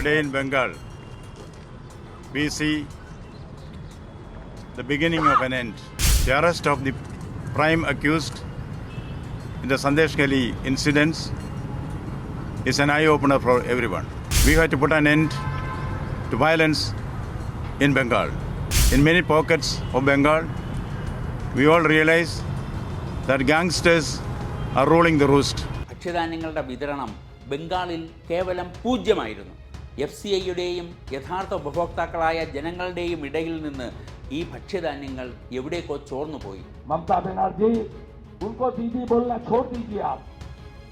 Today in Bengal, we see the beginning of an end. The arrest of the prime accused in the Sandesh Gali incidents is an eye opener for everyone. We have to put an end to violence in Bengal. In many pockets of Bengal, we all realize that gangsters are ruling the roost. ഭക്ഷ്യധാന്യങ്ങളുടെ വിതരണം ബംഗാളിൽ കേവലം പൂജ്യമായിരുന്നു F C ഐയുടെയും യഥാർത്ഥ ഉപഭോക്താക്കളായ ജനങ്ങളുടെയും ഇടയിൽ നിന്ന് ഈ ഭക്ഷ്യധാന്യങ്ങൾ എവിടേക്കോ ചോർന്നുപോയി ममता बनर्जी उनको दीदी बोलना छोड़ दीजिए आप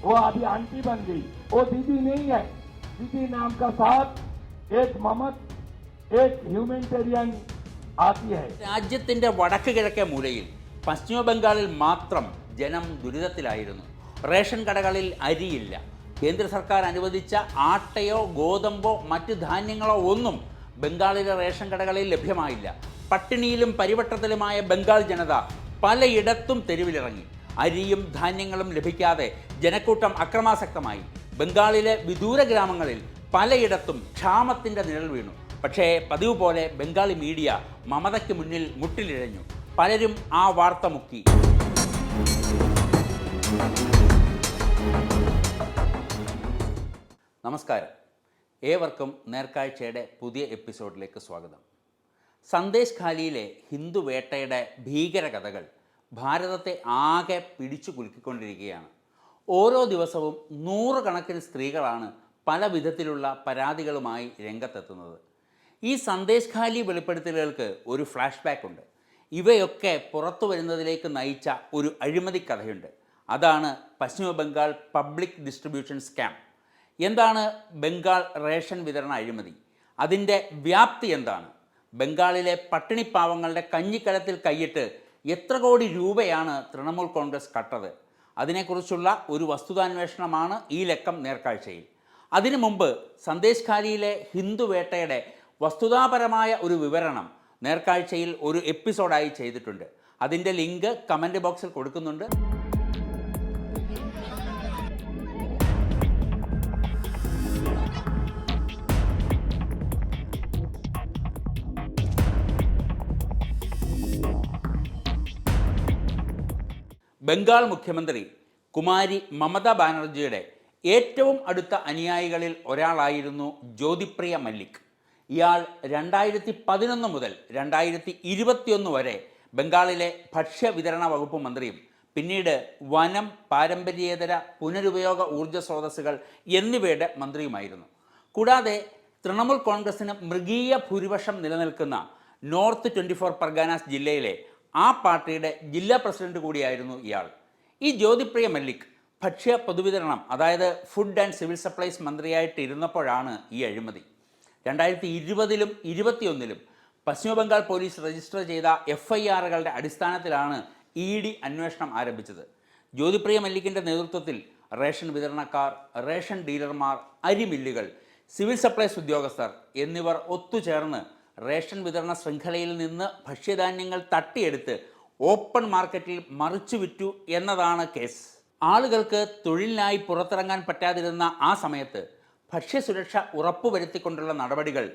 वो अभी आंटी बन गई वो दीदी नहीं है दीदी नाम का साथ एक ममत एक ह्यूमैनिटेरियन आती है രാജ്യത്തിൻ്റെ വടക്ക് കിഴക്കേ മൂലയിൽ പശ്ചിമ ബംഗാളിൽ മാത്രം ജനം ദുരിതത്തിലായിരുന്നു റേഷൻ കടകളിൽ അരിയില്ല കേന്ദ്ര സർക്കാർ അനുവദിച്ച ആട്ടയോ ഗോതമ്പോ മറ്റ് ധാന്യങ്ങളോ ഒന്നും ബംഗാളിലെ റേഷൻ കടകളിൽ ലഭ്യമായില്ല. പട്ടിണിയിലും പരിവട്ടത്തിലുമായ ബംഗാൾ ജനത പലയിടത്തും തെരുവിലിറങ്ങി. അരിയും ധാന്യങ്ങളും ലഭിക്കാതെ ജനക്കൂട്ടം അക്രമാസക്തമായി. ബംഗാളിലെ വിദൂര ഗ്രാമങ്ങളിൽ പലയിടത്തും ക്ഷാമത്തിന്റെ നിഴൽ വീണു. പക്ഷേ പതിവ് പോലെ ബംഗാളി മീഡിയ മമതയ്ക്ക് മുന്നിൽ മുട്ടിലിഴഞ്ഞു. പലരും ആ വാർത്ത മുക്കി. നമസ്കാരം. ഏവർക്കും നേർക്കാഴ്ചയുടെ പുതിയ എപ്പിസോഡിലേക്ക് സ്വാഗതം. സന്ദേശ് ഖാലിയിലെ ഹിന്ദു വേട്ടയുടെ ഭീകര കഥകൾ ഭാരതത്തെ ആകെ പിടിച്ചു കുലുക്കിക്കൊണ്ടിരിക്കുകയാണ്. ഓരോ ദിവസവും നൂറുകണക്കിന് സ്ത്രീകളാണ് പല വിധത്തിലുള്ള പരാതികളുമായി രംഗത്തെത്തുന്നത്. ഈ സന്ദേശ് ഖാലി വെളിപ്പെടുത്തലുകൾക്ക് ഒരു ഫ്ലാഷ് ബാക്ക് ഉണ്ട്. ഇവയൊക്കെ പുറത്തു വരുന്നതിലേക്ക് നയിച്ച ഒരു അഴിമതി കഥയുണ്ട് അതാണ് പശ്ചിമ ബംഗാൾ പബ്ലിക് ഡിസ്ട്രിബ്യൂഷൻ സ്കാം. എന്താണ് ബംഗാൾ റേഷൻ വിതരണ അഴിമതി? അതിന്റെ വ്യാപ്തി എന്താണ്? ബംഗാളിലെ പട്ടിണിപ്പാവങ്ങളുടെ കഞ്ഞിക്കലത്തിൽ കൈയിട്ട് എത്ര കോടി രൂപയാണ് തൃണമൂൽ കോൺഗ്രസ് കട്ടത്? അതിനെക്കുറിച്ചുള്ള ഒരു വസ്തുതാന്വേഷണമാണ് ഈ ലക്കം നേർക്കാഴ്ചയിൽ. അതിനു മുമ്പ് സന്ദേശ് ഖാലിയിലെ ഹിന്ദു വേട്ടയുടെ വസ്തുതാപരമായ ഒരു വിവരണം നേർക്കാഴ്ചയിൽ ഒരു എപ്പിസോഡായി ചെയ്തിട്ടുണ്ട്. അതിന്റെ ലിങ്ക് കമന്റ് ബോക്സിൽ കൊടുക്കുന്നുണ്ട്. ബംഗാൾ മുഖ്യമന്ത്രി കുമാരി മമത ബാനർജിയുടെ ഏറ്റവും അടുത്ത അനുയായികളിൽ ഒരാളായിരുന്നു ജ്യോതിപ്രിയ മല്ലിക്. ഇയാൾ രണ്ടായിരത്തി പതിനൊന്ന് മുതൽ രണ്ടായിരത്തി ഇരുപത്തിയൊന്ന് വരെ ബംഗാളിലെ ഭക്ഷ്യ വിതരണ വകുപ്പ് മന്ത്രിയും പിന്നീട് വനം പാരമ്പര്യേതര പുനരുപയോഗ ഊർജ സ്രോതസ്സുകൾ എന്നിവയുടെ മന്ത്രിയുമായിരുന്നു. കൂടാതെ തൃണമൂൽ കോൺഗ്രസിന് മൃഗീയ ഭൂരിപക്ഷം നിലനിൽക്കുന്ന നോർത്ത് ട്വന്റി ഫോർ പർഗാനാസ് ജില്ലയിലെ ആ പാർട്ടിയുടെ ജില്ലാ പ്രസിഡന്റ് കൂടിയായിരുന്നു ഇയാൾ. ഈ ജ്യോതിപ്രിയ മല്ലിക് ഭക്ഷ്യ പൊതുവിതരണം അതായത് ഫുഡ് ആൻഡ് സിവിൽ സപ്ലൈസ് മന്ത്രിയായിട്ട് ഇരുന്നപ്പോഴാണ് ഈ അഴിമതി. രണ്ടായിരത്തി ഇരുപതിലും ഇരുപത്തിയൊന്നിലും പശ്ചിമ ബംഗാൾ പോലീസ് രജിസ്റ്റർ ചെയ്ത എഫ് ഐ ആറുകളുടെ അടിസ്ഥാനത്തിലാണ് ഇ ഡി അന്വേഷണം ആരംഭിച്ചത്. ജ്യോതിപ്രിയ മല്ലിക്കിന്റെ നേതൃത്വത്തിൽ റേഷൻ വിതരണക്കാർ റേഷൻ ഡീലർമാർ അരിമില്ലുകൾ സിവിൽ സപ്ലൈസ് ഉദ്യോഗസ്ഥർ എന്നിവർ ഒത്തുചേർന്ന് റേഷൻ വിതരണ ശൃംഖലയിൽ നിന്ന് ഭക്ഷ്യധാന്യങ്ങൾ തട്ടിയെടുത്ത് ഓപ്പൺ മാർക്കറ്റിൽ മറിച്ചു വിറ്റു എന്നതാണ് കേസ്. ആളുകൾക്ക് തൊഴിലിനായി പുറത്തിറങ്ങാൻ പറ്റാതിരുന്ന ആ സമയത്ത് ഭക്ഷ്യസുരക്ഷ ഉറപ്പുവരുത്തിക്കൊണ്ടുള്ള നടപടികൾ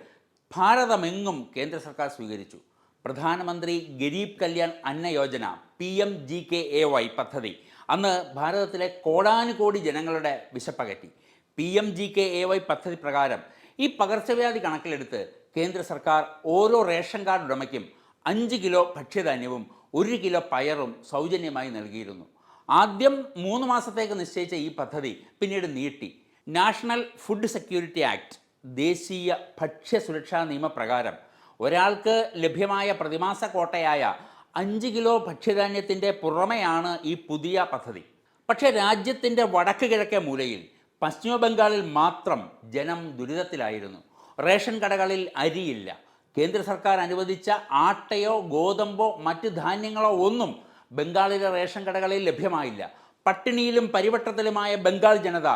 ഭാരതമെങ്ങും കേന്ദ്ര സർക്കാർ സ്വീകരിച്ചു. പ്രധാനമന്ത്രി Garib Kalyan Anna Yojana P M G K A Y പദ്ധതി അന്ന് ഭാരതത്തിലെ കോടാനുകോടി ജനങ്ങളുടെ വിശപ്പകറ്റി. P M G K A Y പദ്ധതി പ്രകാരം ഈ പകർച്ചവ്യാധി കണക്കിലെടുത്ത് കേന്ദ്ര സർക്കാർ ഓരോ റേഷൻ കാർഡ് ഉടമയ്ക്കും അഞ്ച് കിലോ ഭക്ഷ്യധാന്യവും ഒരു കിലോ പയറും സൗജന്യമായി നൽകിയിരുന്നു. ആദ്യം മൂന്ന് മാസത്തേക്ക് നിശ്ചയിച്ച ഈ പദ്ധതി പിന്നീട് നീട്ടി. നാഷണൽ ഫുഡ് സെക്യൂരിറ്റി ആക്ട് ദേശീയ ഭക്ഷ്യ സുരക്ഷാ നിയമപ്രകാരം ഒരാൾക്ക് ലഭ്യമായ പ്രതിമാസ കോട്ടയായ അഞ്ച് കിലോ ഭക്ഷ്യധാന്യത്തിന്റെ പുറമെയാണ് ഈ പുതിയ പദ്ധതി. പക്ഷേ രാജ്യത്തിന്റെ വടക്ക് കിഴക്കേ മൂലയിൽ പശ്ചിമ ബംഗാളിൽ മാത്രം ജനം ദുരിതത്തിലായിരുന്നു. റേഷൻ കടകളിൽ അരിയില്ല. കേന്ദ്ര സർക്കാർ അനുവദിച്ച ആട്ടയോ ഗോതമ്പോ മറ്റ് ധാന്യങ്ങളോ ഒന്നും ബംഗാളിലെ റേഷൻ കടകളിൽ ലഭ്യമായില്ല. പട്ടിണിയിലും പരിവട്ടത്തിലുമായ ബംഗാൾ ജനത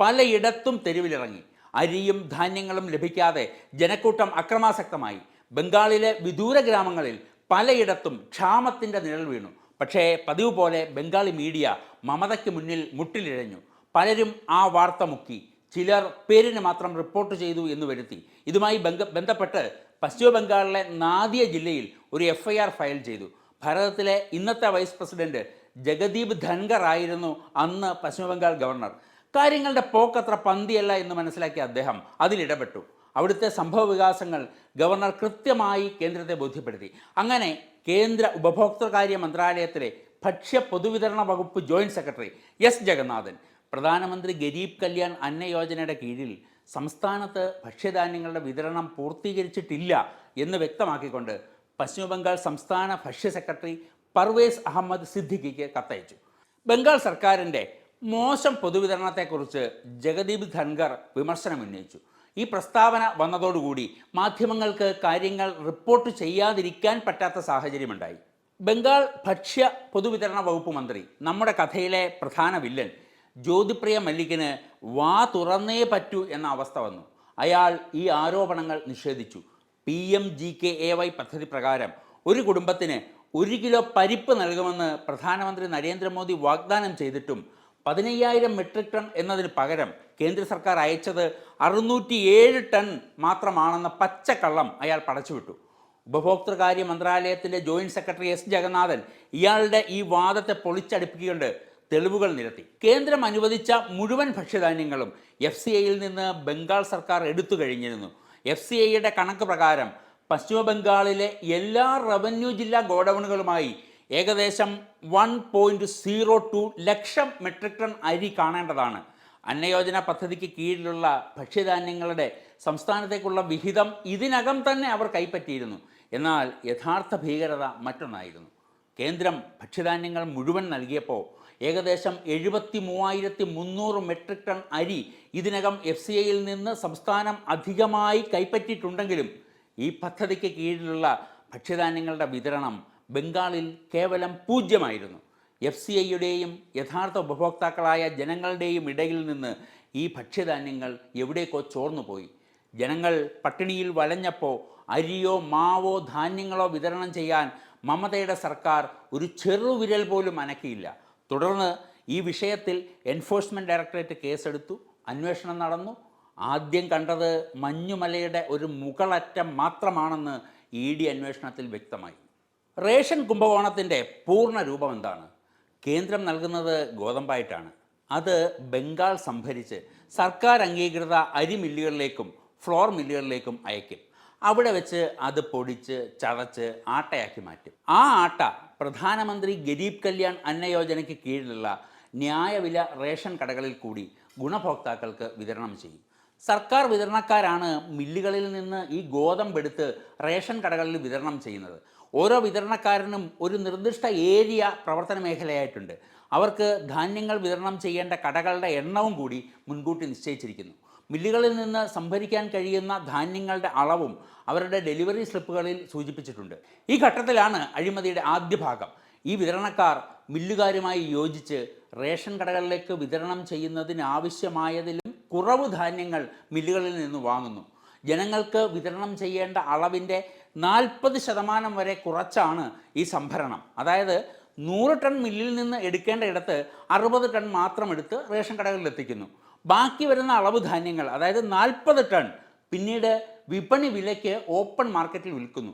പലയിടത്തും തെരുവിലിറങ്ങി. അരിയും ധാന്യങ്ങളും ലഭിക്കാതെ ജനക്കൂട്ടം അക്രമാസക്തമായി. ബംഗാളിലെ വിദൂര ഗ്രാമങ്ങളിൽ പലയിടത്തും ക്ഷാമത്തിന്റെ നിഴൽ വീണു. പക്ഷേ പതിവ് പോലെ ബംഗാളി മീഡിയ മമതയ്ക്ക് മുന്നിൽ മുട്ടിലിഴഞ്ഞു. പലരും ആ വാർത്ത മുക്കി. ചിലർ പേരിന് മാത്രം റിപ്പോർട്ട് ചെയ്തു എന്ന് വരുത്തി. ഇതുമായി ബന്ധ- ബന്ധപ്പെട്ട് പശ്ചിമ ബംഗാളിലെ നാദിയ ജില്ലയിൽ ഒരു എഫ്ഐആർ ഫയൽ ചെയ്തു. ഭാരതത്തിലെ ഇന്നത്തെ വൈസ് പ്രസിഡന്റ് ജഗദീപ് ധൻഖർ ആയിരുന്നു അന്ന് പശ്ചിമബംഗാൾ ഗവർണർ കാര്യങ്ങളുടെ പോക്കത്ര പന്തിയല്ല എന്ന് മനസ്സിലാക്കിയ അദ്ദേഹം അതിലിടപെട്ടു അവിടുത്തെ സംഭവ വികാസങ്ങൾ ഗവർണർ കൃത്യമായി കേന്ദ്രത്തെ ബോധ്യപ്പെടുത്തി. അങ്ങനെ കേന്ദ്ര ഉപഭോക്തൃകാര്യ മന്ത്രാലയത്തിലെ ഭക്ഷ്യ പൊതുവിതരണ വകുപ്പ് ജോയിന്റ് സെക്രട്ടറി എസ് ജഗന്നാഥൻ പ്രധാനമന്ത്രി ഗരീബ് കല്യാൺ അന്ന യോജനയുടെ കീഴിൽ സംസ്ഥാനത്ത് ഭക്ഷ്യധാന്യങ്ങളുടെ വിതരണം പൂർത്തീകരിച്ചിട്ടില്ല എന്ന് വ്യക്തമാക്കിക്കൊണ്ട് പശ്ചിമബംഗാൾ സംസ്ഥാന ഭക്ഷ്യ സെക്രട്ടറി പർവേസ് അഹമ്മദ് സിദ്ദിഖിക്ക് കത്തയച്ചു. ബംഗാൾ സർക്കാരിന്റെ മോശം പൊതുവിതരണത്തെക്കുറിച്ച് ജഗദീപ് ധൻഖർ വിമർശനം ഉന്നയിച്ചു ഈ പ്രസ്താവന വന്നതോടുകൂടി മാധ്യമങ്ങൾക്ക് കാര്യങ്ങൾ റിപ്പോർട്ട് ചെയ്യാതിരിക്കാൻ പറ്റാത്ത സാഹചര്യമുണ്ടായി. ബംഗാൾ ഭക്ഷ്യ പൊതുവിതരണ വകുപ്പ് മന്ത്രി നമ്മുടെ കഥയിലെ പ്രധാന വില്ലൻ ജ്യോതിപ്രിയ മല്ലിക്കിന് വാ തുറന്നേ പറ്റൂ എന്ന അവസ്ഥ വന്നു. അയാൾ ഈ ആരോപണങ്ങൾ നിഷേധിച്ചു. P M G K A Y പദ്ധതി പ്രകാരം ഒരു കുടുംബത്തിന് ഒരു കിലോ പരിപ്പ് നൽകുമെന്ന് പ്രധാനമന്ത്രി നരേന്ദ്രമോദി വാഗ്ദാനം ചെയ്തിട്ടും പതിനയ്യായിരം മെട്രിക് ടൺ എന്നതിന് പകരം കേന്ദ്ര സർക്കാർ അയച്ചത് അറുന്നൂറ്റിയേഴ് ടൺ മാത്രമാണെന്ന പച്ചക്കള്ളം അയാൾ പടച്ചുവിട്ടു. ഉപഭോക്തൃകാര്യ മന്ത്രാലയത്തിന്റെ ജോയിന്റ് സെക്രട്ടറി എസ് ജഗന്നാഥൻ ഇയാളുടെ ഈ വാദത്തെ പൊളിച്ചടുപ്പിക്കൊണ്ട് തെളിവുകൾ നിരത്തി. കേന്ദ്രം അനുവദിച്ച മുഴുവൻ ഭക്ഷ്യധാന്യങ്ങളും എഫ് സി ഐയിൽ നിന്ന് ബംഗാൾ സർക്കാർ എടുത്തു കഴിഞ്ഞിരുന്നു. എഫ് സി ഐയുടെ കണക്ക് പ്രകാരം പശ്ചിമ ബംഗാളിലെ എല്ലാ റവന്യൂ ജില്ലാ ഗോഡൌണുകളുമായി ഏകദേശം വൺ പോയിന്റ് സീറോ ടു ലക്ഷം മെട്രിക് ടൺ അരി കാണേണ്ടതാണ്. അന്നയോജന പദ്ധതിക്ക് കീഴിലുള്ള ഭക്ഷ്യധാന്യങ്ങളുടെ സംസ്ഥാനത്തേക്കുള്ള വിഹിതം ഇതിനകം തന്നെ അവർ കൈപ്പറ്റിയിരുന്നു. എന്നാൽ യഥാർത്ഥ ഭീകരത മറ്റൊന്നായിരുന്നു. കേന്ദ്രം ഭക്ഷ്യധാന്യങ്ങൾ മുഴുവൻ നൽകിയപ്പോൾ ഏകദേശം എഴുപത്തി മൂവായിരത്തി മുന്നൂറ് മെട്രിക് ടൺ അരി ഇതിനകം എഫ് സി ഐയിൽ നിന്ന് സംസ്ഥാനം അധികമായി കൈപ്പറ്റിയിട്ടുണ്ടെങ്കിലും ഈ പദ്ധതിക്ക് കീഴിലുള്ള ഭക്ഷ്യധാന്യങ്ങളുടെ വിതരണം ബംഗാളിൽ കേവലം പൂജ്യമായിരുന്നു. എഫ് സി ഐയുടെയും യഥാർത്ഥ ഉപഭോക്താക്കളായ ജനങ്ങളുടെയും ഇടയിൽ നിന്ന് ഈ ഭക്ഷ്യധാന്യങ്ങൾ എവിടേക്കോ ചോർന്നുപോയി. ജനങ്ങൾ പട്ടിണിയിൽ വലഞ്ഞപ്പോൾ അരിയോ മാവോ ധാന്യങ്ങളോ വിതരണം ചെയ്യാൻ മമതയുടെ സർക്കാർ ഒരു ചെറുവിരൽ പോലും അനക്കിയില്ല. തുടർന്ന് ഈ വിഷയത്തിൽ എൻഫോഴ്സ്മെന്റ് ഡയറക്ടറേറ്റ് കേസെടുത്തു അന്വേഷണം നടന്നു. ആദ്യം കണ്ടത് മഞ്ഞുമലയുടെ ഒരു മുകളറ്റം മാത്രമാണെന്ന് ഇ ഡി അന്വേഷണത്തിൽ വ്യക്തമായി. റേഷൻ കുംഭകോണത്തിന്റെ പൂർണ രൂപം എന്താണ്? കേന്ദ്രം നൽകുന്നത് ഗോതമ്പായിട്ടാണ്. അത് ബംഗാൾ സംഭരിച്ച് സർക്കാർ അംഗീകൃത അരി മില്ലുകളിലേക്കും ഫ്ലോർ മില്ലുകളിലേക്കും അയക്കും. അവിടെ വെച്ച് അത് പൊടിച്ച് ചതച്ച് ആട്ടയാക്കി മാറ്റും. ആ ആട്ട പ്രധാനമന്ത്രി ഗരീബ് കല്യാൺ അന്ന യോജനയ്ക്ക് കീഴിലുള്ള ന്യായവില റേഷൻ കടകളിൽ കൂടി ഗുണഭോക്താക്കൾക്ക് വിതരണം ചെയ്യും. സർക്കാർ വിതരണക്കാരാണ് മില്ലുകളിൽ നിന്ന് ഈ ഗോതമ്പെടുത്ത് റേഷൻ കടകളിൽ വിതരണം ചെയ്യുന്നത്. ഓരോ വിതരണക്കാരനും ഒരു നിർദ്ദിഷ്ട ഏരിയ പ്രവർത്തന മേഖലയായിട്ടുണ്ട്. അവർക്ക് ധാന്യങ്ങൾ വിതരണം ചെയ്യേണ്ട കടകളുടെ എണ്ണവും കൂടി മുൻകൂട്ടി നിശ്ചയിച്ചിരിക്കുന്നു. മില്ലുകളിൽ നിന്ന് സംഭരിക്കാൻ കഴിയുന്ന ധാന്യങ്ങളുടെ അളവും അവരുടെ ഡെലിവറി സ്ലിപ്പുകളിൽ സൂചിപ്പിച്ചിട്ടുണ്ട്. ഈ ഘട്ടത്തിലാണ് അഴിമതിയുടെ ആദ്യ ഭാഗം. ഈ വിതരണക്കാർ മില്ലുകാരുമായി യോജിച്ച് റേഷൻ കടകളിലേക്ക് വിതരണം ചെയ്യുന്നതിന് ആവശ്യമായതിലും കുറവ് ധാന്യങ്ങൾ മില്ലുകളിൽ നിന്ന് വാങ്ങുന്നു. ജനങ്ങൾക്ക് വിതരണം ചെയ്യേണ്ട അളവിന്റെ നാൽപ്പത് ശതമാനം വരെ കുറച്ചാണ് ഈ സംഭരണം. അതായത് നൂറ് ടൺ മില്ലിൽ നിന്ന് എടുക്കേണ്ട ഇടത്ത് അറുപത് ടൺ മാത്രം എടുത്ത് റേഷൻ കടകളിൽ എത്തിക്കുന്നു. ബാക്കി വരുന്ന അളവ് ധാന്യങ്ങൾ അതായത് നാൽപ്പത് ടൺ പിന്നീട് വിപണി വിലയ്ക്ക് ഓപ്പൺ മാർക്കറ്റിൽ വിൽക്കുന്നു.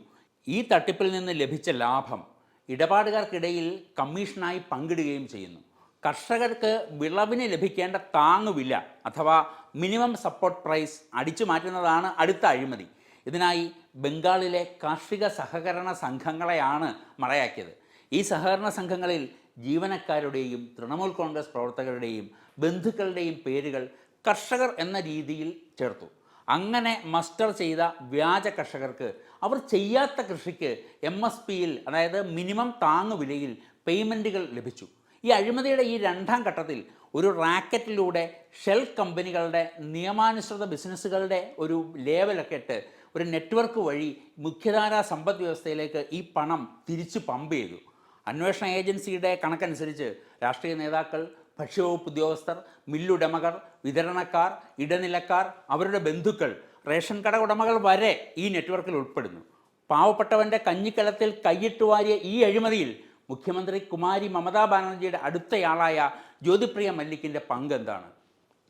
ഈ തട്ടിപ്പിൽ നിന്ന് ലഭിച്ച ലാഭം ഇടപാടുകാർക്കിടയിൽ കമ്മീഷനായി പങ്കിടുകയും ചെയ്യുന്നു. കർഷകർക്ക് വിളവിന് ലഭിക്കേണ്ട താങ്ങുവില അഥവാ മിനിമം സപ്പോർട്ട് പ്രൈസ് അടിച്ചു മാറ്റുന്നതാണ് അടുത്ത അഴിമതി. ഇതിനായി ബംഗാളിലെ കാർഷിക സഹകരണ സംഘങ്ങളെയാണ് മറയാക്കിയത്. ഈ സഹകരണ സംഘങ്ങളിൽ ജീവനക്കാരുടെയും തൃണമൂൽ കോൺഗ്രസ് പ്രവർത്തകരുടെയും ബന്ധുക്കളുടെയും പേരുകൾ കർഷകർ എന്ന രീതിയിൽ ചേർത്തു. അങ്ങനെ മസ്റ്റർ ചെയ്ത വ്യാജ കർഷകർക്ക് അവർ ചെയ്യാത്ത കൃഷിക്ക് എം എസ് പിയിൽ അതായത് മിനിമം താങ്ങുവിലയിൽ പേയ്മെന്റുകൾ ലഭിച്ചു. ഈ അഴിമതിയുടെ ഈ രണ്ടാം ഘട്ടത്തിൽ ഒരു റാക്കറ്റിലൂടെ ഷെൽ കമ്പനികളുടെ നിയമാനുസൃത ബിസിനസ്സുകളുടെ ഒരു ലേവലൊക്കെ ഇട്ട് ഒരു നെറ്റ്വർക്ക് വഴി മുഖ്യധാരാ സമ്പദ് വ്യവസ്ഥയിലേക്ക് ഈ പണം തിരിച്ചു പമ്പ് ചെയ്തു. അന്വേഷണ ഏജൻസിയുടെ കണക്കനുസരിച്ച് രാഷ്ട്രീയ നേതാക്കൾ ഭക്ഷ്യവകുപ്പ് ഉദ്യോഗസ്ഥർ മില്ലുടമകൾ വിതരണക്കാർ ഇടനിലക്കാർ അവരുടെ ബന്ധുക്കൾ റേഷൻ കട ഉടമകൾ വരെ ഈ നെറ്റ്വർക്കിൽ ഉൾപ്പെടുന്നു. പാവപ്പെട്ടവന്റെ കഞ്ഞിക്കലത്തിൽ കൈയിട്ട് വാരിയ ഈ അഴിമതിയിൽ മുഖ്യമന്ത്രി കുമാരി മമതാ ബാനർജിയുടെ അടുത്തയാളായ ജ്യോതിപ്രിയ മല്ലിക്കിന്റെ പങ്ക് എന്താണ്?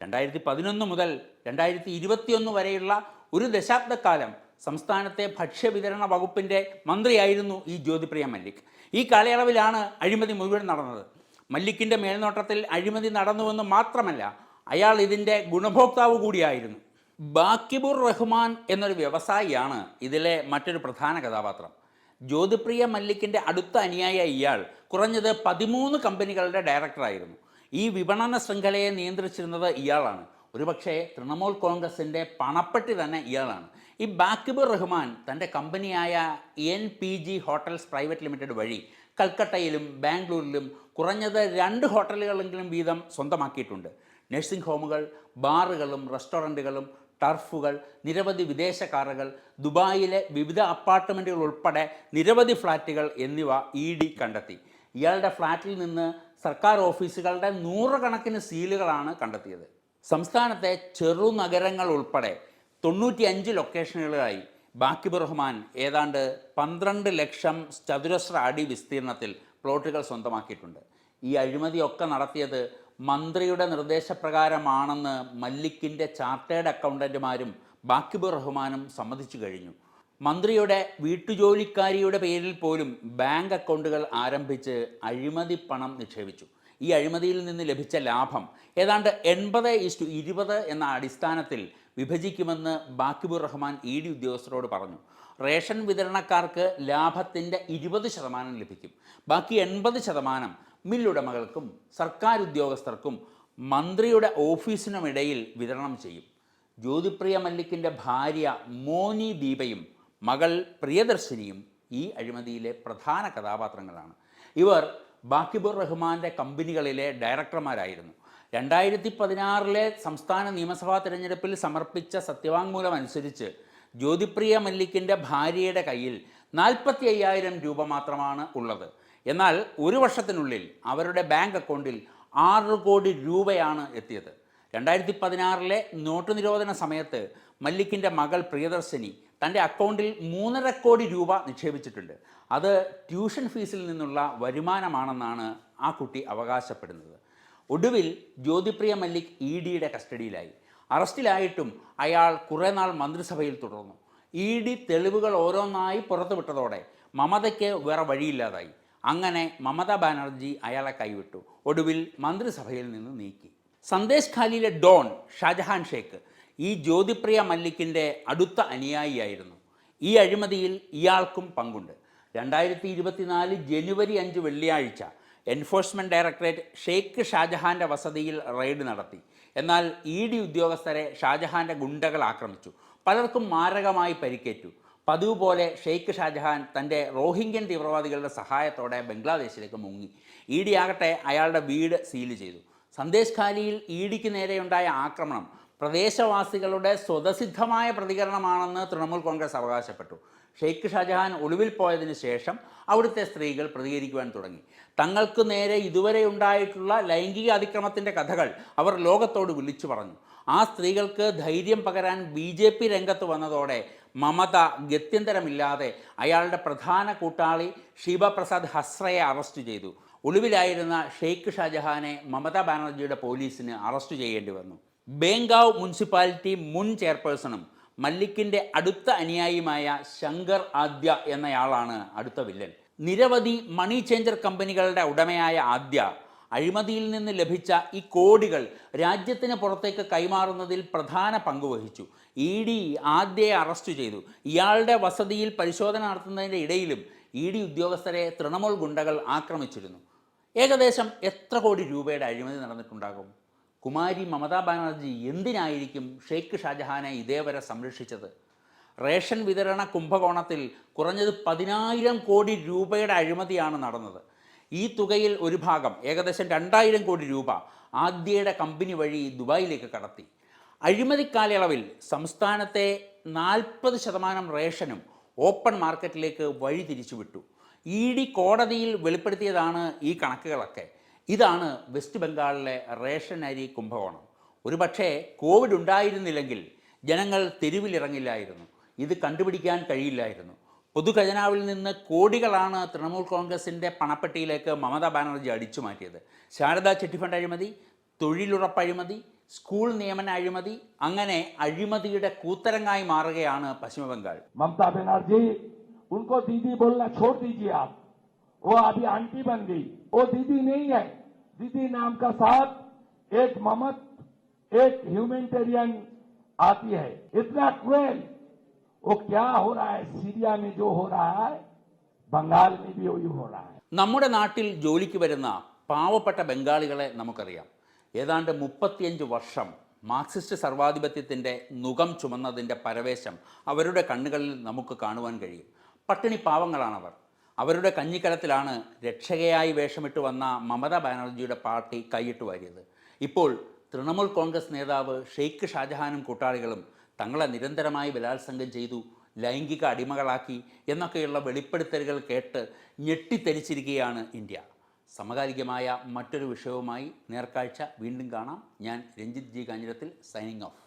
രണ്ടായിരത്തി പതിനൊന്ന് മുതൽ രണ്ടായിരത്തി ഇരുപത്തിയൊന്ന് വരെയുള്ള ഒരു ദശാബ്ദക്കാലം സംസ്ഥാനത്തെ ഭക്ഷ്യവിതരണ വകുപ്പിന്റെ മന്ത്രിയായിരുന്നു ഈ ജ്യോതിപ്രിയ മല്ലിക്. ഈ കാലയളവിലാണ് അഴിമതി മുഴുവൻ നടന്നത്. മല്ലിക്കിന്റെ മേൽനോട്ടത്തിൽ അഴിമതി നടന്നുവെന്ന് മാത്രമല്ല അയാൾ ഇതിന്റെ ഗുണഭോക്താവ് കൂടിയായിരുന്നു. ബാക്കിബുർ റഹ്മാൻ എന്നൊരു വ്യവസായിയാണ് ഇതിലെ മറ്റൊരു പ്രധാന കഥാപാത്രം. ജ്യോതിപ്രിയ മല്ലിക്കിന്റെ അടുത്ത അനുയായ ഇയാൾ കുറഞ്ഞത് പതിമൂന്ന് കമ്പനികളുടെ ഡയറക്ടറായിരുന്നു ഈ വിപണന ശൃംഖലയെ നിയന്ത്രിച്ചിരുന്നത് ഇയാളാണ്. ഒരുപക്ഷേ തൃണമൂൽ കോൺഗ്രസിന്റെ പണപ്പെട്ടി തന്നെ ഇയാളാണ്. ഈ ബാക്കിബുർ റഹ്മാൻ തന്റെ കമ്പനിയായ N P G hotels private limited വഴി കൽക്കട്ടയിലും ബാംഗ്ലൂരിലും കുറഞ്ഞത് രണ്ട് ഹോട്ടലുകളെങ്കിലും വീതം സ്വന്തമാക്കിയിട്ടുണ്ട്. നഴ്സിംഗ് ഹോമുകൾ ബാറുകളും റെസ്റ്റോറന്റുകളും ടർഫുകൾ നിരവധി വിദേശ കാറുകൾ ദുബായിലെ വിവിധ അപ്പാർട്ട്മെന്റുകൾ ഉൾപ്പെടെ നിരവധി ഫ്ലാറ്റുകൾ എന്നിവ ഇ ഡി കണ്ടെത്തി. ഇയാളുടെ ഫ്ലാറ്റിൽ നിന്ന് സർക്കാർ ഓഫീസുകളുടെ നൂറുകണക്കിന് സീലുകളാണ് കണ്ടെത്തിയത്. സംസ്ഥാനത്തെ ചെറു നഗരങ്ങൾ ഉൾപ്പെടെ തൊണ്ണൂറ്റി അഞ്ച് ലൊക്കേഷനുകളിലായി ബാക്കിബ് റഹ്മാൻ ഏതാണ്ട് പന്ത്രണ്ട് ലക്ഷം ചതുരശ്ര അടി വിസ്തീർണത്തിൽ പ്ലോട്ടുകൾ സ്വന്തമാക്കിയിട്ടുണ്ട്. ഈ അഴിമതിയൊക്കെ നടത്തിയത് മന്ത്രിയുടെ നിർദ്ദേശപ്രകാരമാണെന്ന് മല്ലിക്കിന്റെ ചാർട്ടേഡ് അക്കൗണ്ടന്റുമാരും ബാക്കിബുർ റഹ്മാനും സമ്മതിച്ചു കഴിഞ്ഞു. മന്ത്രിയുടെ വീട്ടുജോലിക്കാരിയുടെ പേരിൽ പോലും ബാങ്ക് അക്കൗണ്ടുകൾ ആരംഭിച്ച് അഴിമതി പണം നിക്ഷേപിച്ചു. ഈ അഴിമതിയിൽ നിന്ന് ലഭിച്ച ലാഭം ഏതാണ്ട് എൺപത് ഇരുപത് എന്ന അടിസ്ഥാനത്തിൽ വിഭജിക്കുമെന്ന് ബാക്കിബുർ റഹ്മാൻ ഇ ഡി ഉദ്യോഗസ്ഥരോട് പറഞ്ഞു. റേഷൻ വിതരണക്കാർക്ക് ലാഭത്തിന്റെ ഇരുപത് ശതമാനം ലഭിക്കും. ബാക്കി എൺപത് ശതമാനം മില്ലുടമകൾക്കും സർക്കാർ ഉദ്യോഗസ്ഥർക്കും മന്ത്രിയുടെ ഓഫീസിനുമിടയിൽ വിതരണം ചെയ്യും. ജ്യോതിപ്രിയ മല്ലിക്കിന്റെ ഭാര്യ മോനി ദീപയും മകൾ പ്രിയദർശിനിയും ഈ അഴിമതിയിലെ പ്രധാന കഥാപാത്രങ്ങളാണ്. ഇവർ ബാക്കിബുർ റഹ്മാന്റെ കമ്പനികളിലെ ഡയറക്ടർമാരായിരുന്നു. രണ്ടായിരത്തി പതിനാറിലെ സംസ്ഥാന നിയമസഭാ തിരഞ്ഞെടുപ്പിൽ സമർപ്പിച്ച സത്യവാങ്മൂലം അനുസരിച്ച് ജ്യോതിപ്രിയ മല്ലിക്കിന്റെ ഭാര്യയുടെ കയ്യിൽ നാൽപ്പത്തി അയ്യായിരം രൂപ മാത്രമാണ് ഉള്ളത്. എന്നാൽ ഒരു വർഷത്തിനുള്ളിൽ അവരുടെ ബാങ്ക് അക്കൗണ്ടിൽ ആറ് കോടി രൂപയാണ് എത്തിയത്. രണ്ടായിരത്തി പതിനാറിലെ നോട്ട് നിരോധന സമയത്ത് മല്ലിക്കിന്റെ മകൾ പ്രിയദർശിനി തന്റെ അക്കൗണ്ടിൽ മൂന്നര കോടി രൂപ നിക്ഷേപിച്ചിട്ടുണ്ട്. അത് ട്യൂഷൻ ഫീസിൽ നിന്നുള്ള വരുമാനമാണെന്നാണ് ആ കുട്ടി അവകാശപ്പെടുന്നത്. ഒടുവിൽ ജ്യോതിപ്രിയ മല്ലിക് ഇ ഡിയുടെ കസ്റ്റഡിയിലായി. അറസ്റ്റിലായിട്ടും അയാൾ കുറേ നാൾ മന്ത്രിസഭയിൽ തുടർന്നു. ഇ ഡി തെളിവുകൾ ഓരോന്നായി പുറത്തുവിട്ടതോടെ മമതയ്ക്ക് വേറെ വഴിയില്ലാതായി. അങ്ങനെ മമതാ ബാനർജി അയാളെ കൈവിട്ടു. ഒടുവിൽ മന്ത്രിസഭയിൽ നിന്ന് നീക്കി. സന്ദേശ് ഖാലിയിലെ ഡോൺ ഷാജഹാൻ ഷേഖ് ഈ ജ്യോതിപ്രിയ മല്ലിക്കിന്റെ അടുത്ത അനുയായിയായിരുന്നു. ഈ അഴിമതിയിൽ ഇയാൾക്കും പങ്കുണ്ട്. രണ്ടായിരത്തി ഇരുപത്തിനാല് ജനുവരി അഞ്ച് വെള്ളിയാഴ്ച എൻഫോഴ്സ്മെന്റ് ഡയറക്ടറേറ്റ് ഷെയ്ഖ് ഷാജഹാന്റെ വസതിയിൽ റെയ്ഡ് നടത്തി. എന്നാൽ ഇ ഡി ഉദ്യോഗസ്ഥരെ ഷാജഹാന്റെ ഗുണ്ടകൾ ആക്രമിച്ചു. പലർക്കും മാരകമായി പരിക്കേറ്റു. പതിവ് പോലെ ഷെയ്ഖ് ഷാജഹാൻ തന്റെ റോഹിംഗ്യൻ തീവ്രവാദികളുടെ സഹായത്തോടെ ബംഗ്ലാദേശിലേക്ക് മുങ്ങി. ഇ ഡി ആകട്ടെ അയാളുടെ വീട് സീൽ ചെയ്തു. സന്ദേശ് ഖാലിയിൽ ഇ ഡിക്ക് നേരെയുണ്ടായ ആക്രമണം പ്രദേശവാസികളുടെ സ്വതസിദ്ധമായ പ്രതികരണമാണെന്ന് തൃണമൂൽ കോൺഗ്രസ് അവകാശപ്പെട്ടു. ഷെയ്ഖ് ഷാജഹാൻ ഒളിവിൽ പോയതിന് ശേഷം അവിടുത്തെ സ്ത്രീകൾ പ്രതികരിക്കുവാൻ തുടങ്ങി. തങ്ങൾക്ക് നേരെ ഇതുവരെ ഉണ്ടായിട്ടുള്ള ലൈംഗിക അതിക്രമത്തിന്റെ കഥകൾ അവർ ലോകത്തോട് വിളിച്ചു പറഞ്ഞു. ആ സ്ത്രീകൾക്ക് ധൈര്യം പകരാൻ ബി ജെ പി രംഗത്ത് വന്നതോടെ മമത ഗത്യന്തരമില്ലാതെ അയാളുടെ പ്രധാന കൂട്ടാളി ശിവപ്രസാദ് ഹസ്രയെ അറസ്റ്റ് ചെയ്തു. ഒളിവിലായിരുന്ന ഷെയ്ഖ് ഷാജഹാനെ മമതാ ബാനർജിയുടെ പോലീസിന് അറസ്റ്റ് ചെയ്യേണ്ടി വന്നു. ബേങ്കാവ് മുനിസിപ്പാലിറ്റി മുൻ ചെയർപേഴ്സണും മല്ലിക്കിന്റെ അടുത്ത അനുയായിയുമായ ശങ്കർ ആദ്യ എന്നയാളാണ് അടുത്ത വില്ലൻ. നിരവധി മണി ചേഞ്ചർ കമ്പനികളുടെ ഉടമയായ ആദ്യ അഴിമതിയിൽ നിന്ന് ലഭിച്ച ഈ കോടികൾ രാജ്യത്തിന് പുറത്തേക്ക് കൈമാറുന്നതിൽ പ്രധാന പങ്ക് വഹിച്ചു. ഇ ഡി ആദ്യയെ അറസ്റ്റ് ചെയ്തു. ഇയാളുടെ വസതിയിൽ പരിശോധന നടത്തുന്നതിന്റെ ഇടയിലും ഇ ഡി ഉദ്യോഗസ്ഥരെ തൃണമൂൽ ഗുണ്ടകൾ ആക്രമിച്ചിരുന്നു. ഏകദേശം എത്ര കോടി രൂപയുടെ അഴിമതി നടന്നിട്ടുണ്ടാകും? കുമാരി മമതാ ബാനർജി എന്തിനായിരിക്കും ഷെയ്ഖ് ഷാജഹാനെ ഇതേവരെ സംരക്ഷിച്ചത്? റേഷൻ വിതരണ കുംഭകോണത്തിൽ കുറഞ്ഞത് പതിനായിരം കോടി രൂപയുടെ അഴിമതിയാണ് നടന്നത്. ഈ തുകയിൽ ഒരു ഭാഗം ഏകദേശം രണ്ടായിരം കോടി രൂപ ആദ്യയുടെ കമ്പനി വഴി ദുബായിലേക്ക് കടത്തി. അഴിമതി കാലയളവിൽ സംസ്ഥാനത്തെ നാൽപ്പത് ശതമാനം റേഷനും ഓപ്പൺ മാർക്കറ്റിലേക്ക് വഴി തിരിച്ചുവിട്ടു ഇ ഡി കോടതിയിൽ വെളിപ്പെടുത്തിയതാണ് ഈ കണക്കുകളൊക്കെ. ഇതാണ് വെസ്റ്റ് ബംഗാളിലെ റേഷൻ അരി കുംഭകോണം. ഒരുപക്ഷേ കോവിഡ് ഉണ്ടായിരുന്നില്ലെങ്കിൽ ജനങ്ങൾ തെരുവിലിറങ്ങില്ലായിരുന്നു. ഇത് കണ്ടുപിടിക്കാൻ കഴിയില്ലായിരുന്നു. പൊതുഖജനാവിൽ നിന്ന് കോടികളാണ് തൃണമൂൽ കോൺഗ്രസിന്റെ പണപ്പെട്ടിയിലേക്ക് മമതാ ബാനർജി അടിച്ചു മാറ്റിയത്. ശാരദാ ചിട്ടിഫണ്ട് അഴിമതി തൊഴിലുറപ്പ് അഴിമതി സ്കൂൾ നിയമന അഴിമതി അങ്ങനെ അഴിമതിയുടെ കൂത്തരങ്ങായി മാറുകയാണ് പശ്ചിമബംഗാൾ. മമതാ ബാനർജി ഉൻകോ ദീദി ബോൾന ഛോഡ് ദീജിയേ. ആപ് वो अभी आंटी बन गई वो दीदी नहीं है दीदी नाम का साथ एक ममत एक ह्यूमैनिटेरियन आती है इतना क्रूएल वो क्या हो रहा है सीरिया में जो हो रहा है बंगाल में भी वही हो रहा है നമ്മുടെ നാട്ടിൽ ജോലിക്ക് വരുന്ന പാവപ്പെട്ട ബംഗാളികളെ നമുക്കറിയാം ഏതാണ്ട് മുപ്പത്തിയഞ്ച് വർഷം മാർക്സിസ്റ്റ് സർവാധിപത്യത്തിൻ്റെ നുകം ചുമന്നതിൻ്റെ പരവേശം അവരുടെ കണ്ണുകളിൽ നമുക്ക് കാണുവാൻ കഴിയും പട്ടിണി പാവങ്ങളാണവർ അവരുടെ കഞ്ഞിക്കലത്തിലാണ് രക്ഷകയായി വേഷമിട്ട് വന്ന മമത ബാനർജിയുടെ പാർട്ടി കൈയിട്ട് വാരിയത്. ഇപ്പോൾ തൃണമൂൽ കോൺഗ്രസ് നേതാവ് ഷെയ്ഖ് ഷാജഹാനും കൂട്ടാളികളും തങ്ങളെ നിരന്തരമായി ബലാത്സംഗം ചെയ്തു ലൈംഗിക അടിമകളാക്കി എന്നൊക്കെയുള്ള വെളിപ്പെടുത്തലുകൾ കേട്ട് ഞെട്ടിത്തെരിച്ചിരിക്കുകയാണ് ഇന്ത്യ. സമകാലികമായ മറ്റൊരു വിഷയവുമായി നേർക്കാഴ്ച. വീണ്ടും കാണാം. ഞാൻ Ranjith G Kanjirathil signing off.